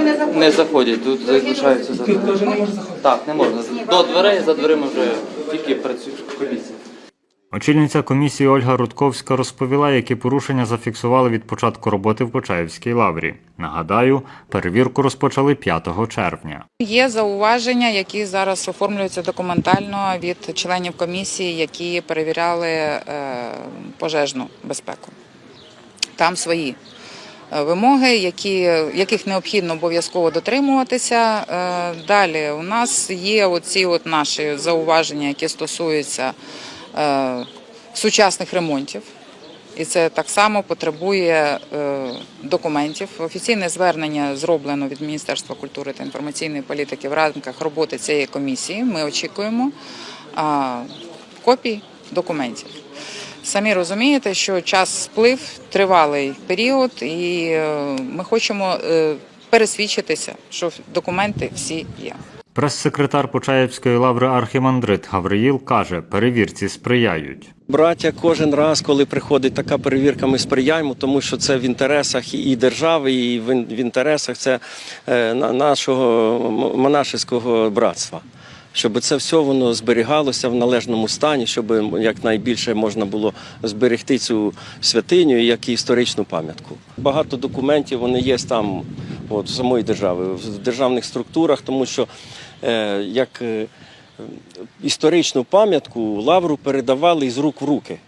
Туди не заходять. Не заходять, тут залишаються за Тут теж не може заходити. Так, не можна. До дверей, за дверима вже тільки працює комісія. Очільниця комісії Ольга Рудковська розповіла, які порушення зафіксували від початку роботи в Почаївській лаврі. Нагадаю, перевірку розпочали 5 червня. Є зауваження, які зараз оформлюються документально від членів комісії, які перевіряли е, пожежну безпеку. Там свої вимоги, які, яких необхідно обов'язково дотримуватися. Е, Далі у нас є оці от наші зауваження, які стосуються е, сучасних ремонтів. І це так само потребує е, документів. Офіційне звернення зроблено від Міністерства культури та інформаційної політики в рамках роботи цієї комісії. Ми очікуємо копій документів. Самі розумієте, що час сплив, тривалий період, і е, ми хочемо е, пересвідчитися, що документи всі є. Прес-секретар Почаївської лаври Архімандрит Гавриїл каже, перевірці сприяють. Браття, кожен раз, коли приходить така перевірка, ми сприяємо, тому що це в інтересах і держави, і в інтересах це е, на- нашого монашеського братства. Щоб це все воно зберігалося в належному стані, щоб якнайбільше можна було зберегти цю святиню як і історичну пам'ятку. Багато документів вони є там, от, самої держави, в державних структурах, тому що е, як е, історичну пам'ятку лавру передавали із рук в руки.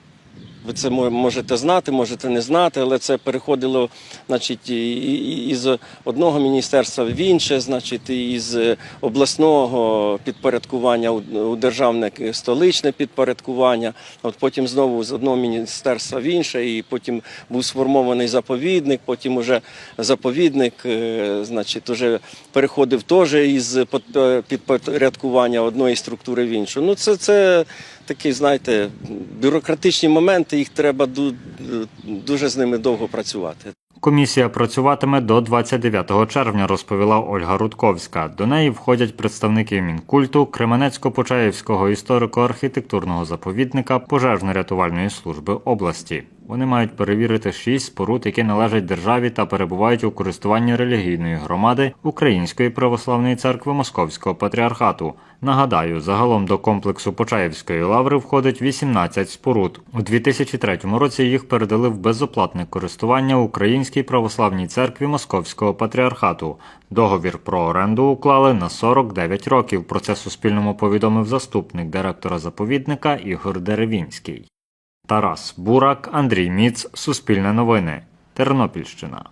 Ви це можете знати, можете не знати, але це переходило значить, із одного міністерства в інше, значить, із обласного підпорядкування у державне столичне підпорядкування. От потім знову з одного міністерства в інше, і потім був сформований заповідник. Потім уже заповідник, е, значить, уже переходив теж із е, підпорядкування одної структури в іншу. Ну, це, це такі, знаєте, бюрократичні моменти, їх треба ду- дуже з ними довго працювати. Комісія працюватиме до 29 червня, розповіла Ольга Рудковська. До неї входять представники Мінкульту, Кременецько-Почаївського історико-архітектурного заповідника, пожежно-рятувальної служби області. Вони мають перевірити шість споруд, які належать державі та перебувають у користуванні релігійної громади Української православної церкви Московського патріархату. Нагадаю, загалом до комплексу Почаївської лаври входить 18 споруд. У 2003 році їх передали в безоплатне користування Українській православній церкві Московського патріархату. Договір про оренду уклали на 49 років. Про це Суспільному повідомив заступник директора заповідника Ігор Деревінський. Тарас Бурак, Андрій Міц, Суспільне новини, Тернопільщина.